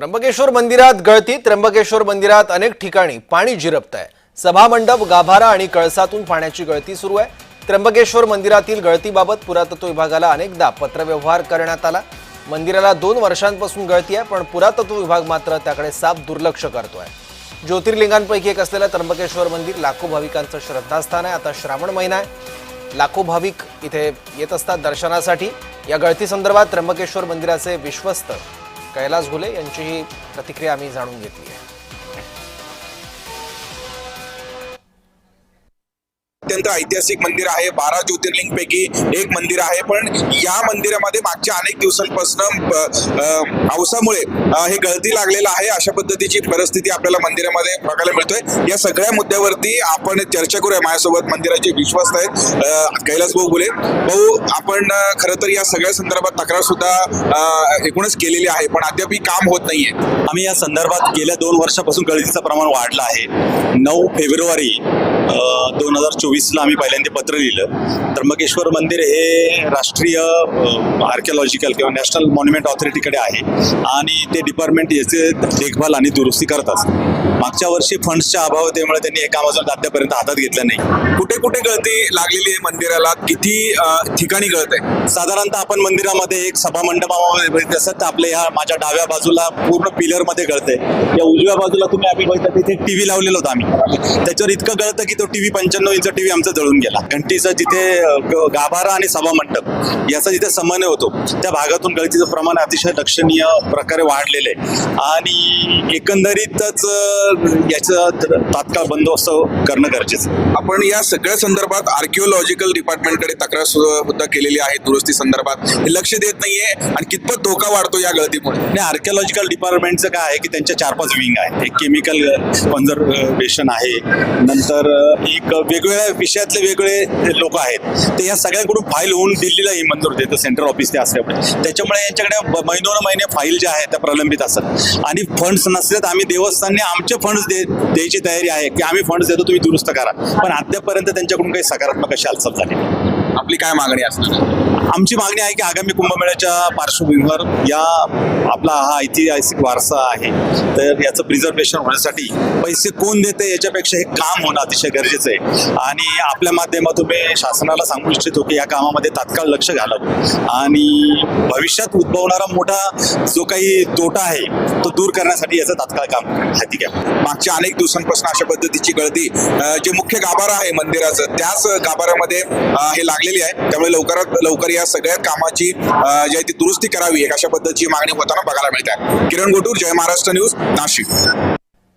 त्र्यंबकेश्वर मंदिरात गळती त्र्यंबकेश्वर मंदिरात अनेक ठिकाणी पाणी जिरपत आहे सभामंडप गाभारा आणि कळसातून पाण्याची गळती सुरू आहे. त्र्यंबकेश्वर मंदिरातील गळतीबाबत पुरातत्व विभागाला अनेकदा पत्रव्यवहार करण्यात आला. मंदिराला दोन वर्षांपासून गळती आहे पण पुरातत्व विभाग मात्र त्याकडे साफ दुर्लक्ष करतोय. ज्योतिर्लिंगांपैकी एक असलेलं त्र्यंबकेश्वर मंदिर लाखो भाविकांचं श्रद्धास्थान आहे. आता श्रावण महिना आहे. लाखो भाविक इथे येत असतात दर्शनासाठी. या गळती संदर्भात त्र्यंबकेश्वर मंदिराचे विश्वस्त कैलास घुले यांचीही प्रतिक्रिया आम्ही जाणून घेतली आहे. अत्यंत ऐतिहासिक मंदिर आहे. बारा ज्योतिर्लिंग पैकी एक मंदिर आहे. पण या मंदिरामध्ये मागच्या अनेक दिवसांपासून पावसामुळे हे गळती लागलेलं आहे. अशा पद्धतीची परिस्थिती आपल्याला मंदिरामध्ये बघायला मिळतोय. या सगळ्या मुद्द्यावरती आपण चर्चा करूया. माझ्यासोबत मंदिराचे विश्वास आहेत कैलास भाऊ बोले. भाऊ आपण खरं तर या सगळ्या संदर्भात तक्रार सुद्धा एकूणच केलेली आहे. पण अद्याप काम होत नाहीये. आम्ही या संदर्भात गेल्या दोन वर्षापासून गळतीचं प्रमाण वाढलं आहे. नऊ फेब्रुवारी दोन हजार चोवीसला आम्ही पहिल्यांदा पत्र लिहिलं. त्र्यंबकेश्वर मंदिर हे राष्ट्रीय आर्किओलॉजिकल किंवा नॅशनल मॉन्युमेंट ऑथॉरिटीकडे आहे. आणि ते डिपार्टमेंट याचे देखभाल आणि दुरुस्ती करत असतात मागच्या वर्षी फंड्सच्या अभावतेमुळे त्यांनी एका काम अजून अद्यापर्यंत हातात घेतलं नाही. कुठे कुठे गळती लागलेली आहे मंदिराला? किती ठिकाणी गळत आहे साधारणतः आपण मंदिरामध्ये एक सभा मंडपामध्ये तसं तर आपल्या ह्या माझ्या डाव्या बाजूला पूर्ण पिलरमध्ये गळत आहे या उजव्या बाजूला तुम्ही आम्ही बघितलं तिथे टीव्ही लावलेला होता आम्ही. त्याच्यावर इतकं गळतं की तो टीव्ही पंच्याण्णव इंच टीव्ही आमचा जळून गेला. घंटीचा जिथे गाभारा आणि सभा मंडप याचा जिथे समन्वय होतो त्या भागातून गळतीचं प्रमाण अतिशय लक्षणीय प्रकारे वाढलेलं आहे. आणि एकंदरीतच याचं तात्काळ बंदोबस्त करणं गरजेचं. आपण या सगळ्या संदर्भात आर्किओलॉजिकल डिपार्टमेंटकडे तक्रार सुद्धा केलेली आहे दुरुस्ती संदर्भात. हे लक्ष देत नाहीये आणि कितपत धोका वाढतो या गळतीमुळे? आणि आर्किओलॉजिकल डिपार्टमेंटचं काय आहे की त्यांच्या चार पाच विंग आहे. एक केमिकल कन्झर्वेशन आहे. नंतर एक वेगवेगळ्या विषयातले वेगळे लोक आहेत. ते या सगळ्यांकडून फाईल होऊन दिल्लीला ही मंजूर देतं सेंट्रल ऑफिस ते असल्यामुळे. त्याच्यामुळे यांच्याकडे महिनो महिनोन महिने फाईल ज्या आहेत त्या प्रलंबित असतात. आणि फंड्स नसल्यात आम्ही देवस्थानने आमचे फंड्स दे द्यायची तयारी आहे की आम्ही फंड्स देतो तुम्ही दुरुस्त करा. पण अद्यापर्यंत त्यांच्याकडून काही सकारात्मक अशी हालचाल झाली आपली काय मागणी असणार? आमची मागणी आहे की आगामी कुंभमेळ्याच्या पार्श्वभूमीवर या आपला हा ऐतिहासिक वारसा आहे तर याचं प्रिझर्वेशन होण्यासाठी पैसे कोण देते याच्यापेक्षा हे काम होणं अतिशय गरजेचं आहे. आणि आपल्या माध्यमातून मी शासनाला सांगू इच्छितो की या कामामध्ये तात्काळ लक्ष घालावं. आणि भविष्यात उद्भवणारा मोठा जो काही तोटा आहे तो दूर करण्यासाठी याचं तात्काळ काम हाती घ्या. मागच्या अनेक दिवसांपासून अशा पद्धतीची गळती जे मुख्य गाभारा आहे मंदिराचं त्याच गाभाऱ्यामध्ये हे लागलेली आहे. त्यामुळे लवकरात लवकर या सगळ्या कामाची जी आहे ती दुरुस्ती करावी एक अशा पद्धतीची मागणी होताना बघायला मिळते. किरण गोटूर जय महाराष्ट्र न्यूज नाशिक.